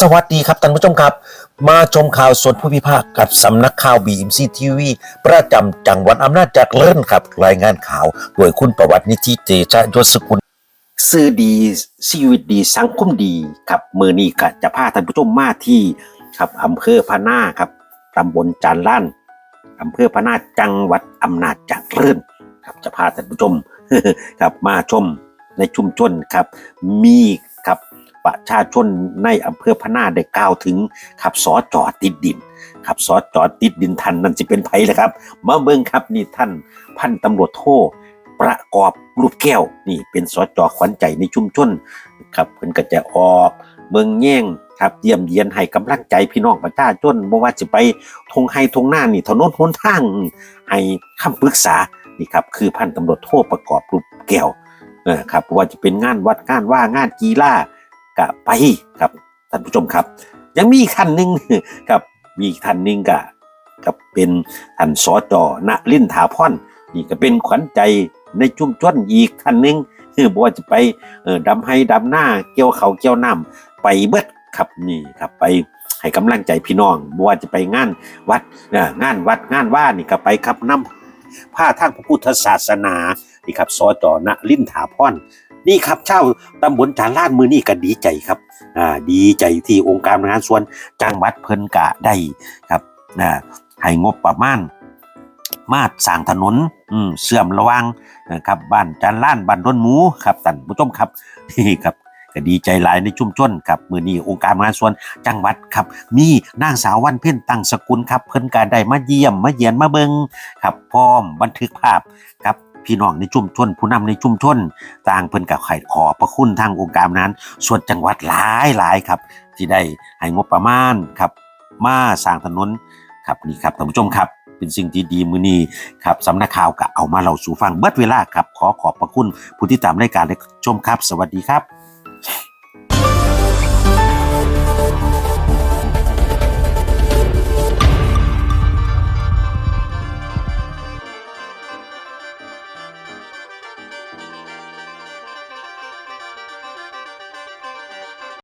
สวัสดีครับท่านผู้ชมครับ มาชมข่าวสดผู้พิพากษากับสำนักข่าว BMC TV ประจำจังหวัดอำนาจเจริญครับ รายงานข่าว โดยคุณประวัตินิธิเตชะยศกุลซื่อดีชีวิตดีสังคมดีครับมือนี้ก็จะพาท่านผู้ชมมาที่ครับอำเภอพะนาครับตำบลจานล้านอำเภอพะนาจังหวัดอำนาจเจริญครับจะพาท่านผู้ชมครับมาชมในชุมชนครับมี ประชาชนในอำเภอพะนาได้กล่าวถึงครับสอจอติดดินครับสอจอติดดินทันนั่นจะเป็นไผเลยครับ มาเบิ่งครับนี่ท่านพันตำรวจโทประกอบรูปแก้วนี่เป็นสจอขวัญใจในชุมชนครับเพิ่นก็จะออกเมืองแย่งครับเยี่ยมเยียนให้กำลังใจพี่น้องประชาชนบ่ว่าจะไปทงไห้ทงหน้านี่ถนนหนทางให้คำปรึกษานี่ครับคือพันตำรวจโทประกอบรูปแก้วเออครับบ่ว่าจะเป็นงานวัดงานว่างานกีฬา กะไปครับท่านผู้ชมครับ ยังมีอีกท่านหนึ่งครับมีอีกท่านหนึ่งกะกับเป็นท่านสจอณลินทาพรนี่ก็เป็นขวัญใจในชุมชนอีกท่านหนึ่งเออบ่ว่าจะไปเออดำให้ดำหน้าเกี่ยวเขาเกี่ยวน้ำไปเบิดครับนี่ครับไปให้กำลังใจพี่น้องบ่ว่าจะไปงานวัดงานวัดงานว่านี่ก็ไปครับนำผ้าทางพระพุทธศาสนานี่ครับสจอณลินถาพร นี่ครับเช่าตำบลจานลาดมือนี่ก็ดีใจครับอ่าดีใจที่องค์การบริหารส่วนจังหวัดเพิ่นกะได้ครับอ่าให้งบประมาณมาสร้างถนนอืมเชื่อมระว่างนะครับบ้านจานล้านบ้านต้นหมูครับท่านผู้ชมครับนี่ครับก็ดีใจหลายในชุมชนครับมือนี้องค์การบริหารส่วนจังหวัดครับ มีนางสาววันเพ็ญตั้งสกุลครับ เพิ่นก็ได้มาเยี่ยมมาเยียนมาเบิงครับพร้อมบันทึกภาพครับ พี่น้องในชุมชนผู้นำในชุมชนต่างเพิ่นกับไข่ขอประคุณทางองค์การนั้น ส่วนจังหวัดหลายหลายครับ ที่ได้ให้งบประมาณครับมาสร้างถนนครับนี่ครับท่านผู้ชมครับเป็นสิ่งที่ดีมือนี้ครับสำนักข่าวก็เอามาเล่าสู่ฟังเบิดเวลาครับ ขอขอบพระคุณผู้ที่ตามรายการและชมครับ สวัสดีครับ